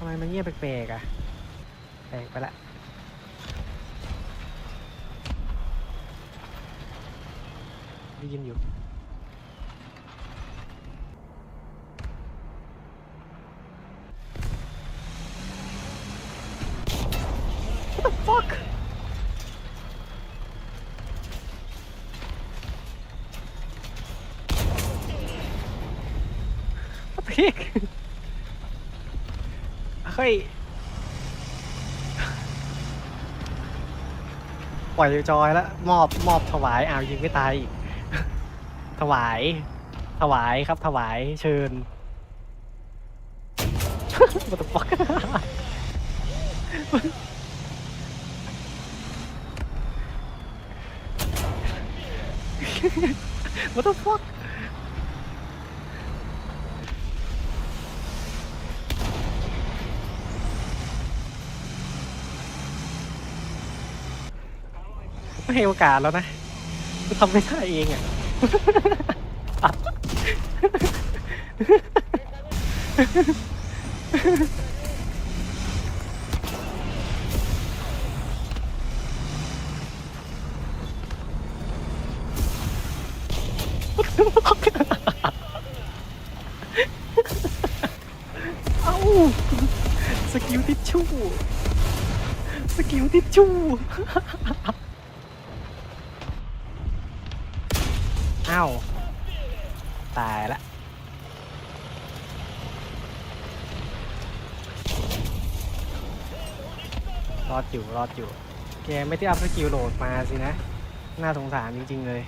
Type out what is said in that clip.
ทำไมมันเงียบแปลกๆอะ แปลกไปละได้ยินอยู่ What the fuck what the heck เฮ้ย ปล่อยจอยแล้ว มอบมอบถวายอ้าวยิงไม่ตายอีก ถวาย ถวายครับ ถวายเชิญ What the fuck วัตถุฟัก ไม่ให้โอกาสแล้วนะกูทำไม่ได้เองอะ เอ้าสกิลทิชชู่สกิลทิชชู่ อ้าตายละรอดอยู่รอดอยู่แกไม่ได้อัพสกิลโหลดมาสินะ น่าสงสารจริง ๆ เลย